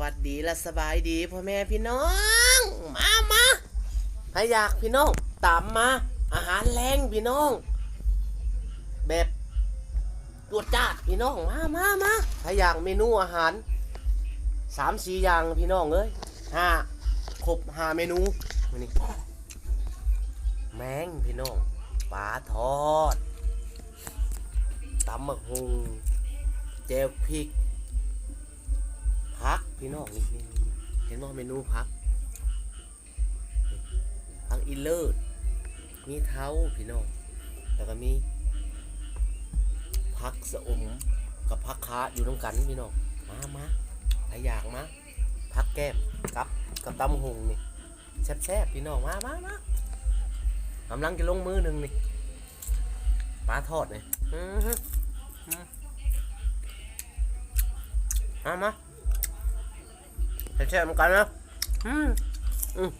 วัสดีและสบายดีพ่อแม่พี่น้อง มามาถ้าอยากพี่น้อง ตามมา อาหารแรงพี่น้อง แบบรวดจ้าดพี่น้อง มามามาถ้าอยากเมนูอาหารสามสี่อย่างพี่น้องเอ้ยห้าครบห้าเมนูมนี่แมงพี่น้องปลาทอดตำมะฮุงเจลพริก พี่น้องนี่นี่เห็นว่าเมนูพักพักอีเลิศมีเท้าพี่น้องแล้วก็มีพักสะอมกับพักขาอยู่ตรงกันพี่น้องมามาถ้าอยากมาพักแก้มกับกับตำหงนี่แซ่บๆพี่น้องมามามากำลังจะลงมือหนึ่งนี่ปลาทอดนี่มามา แช่ๆเหมือนกันนะอืมอืม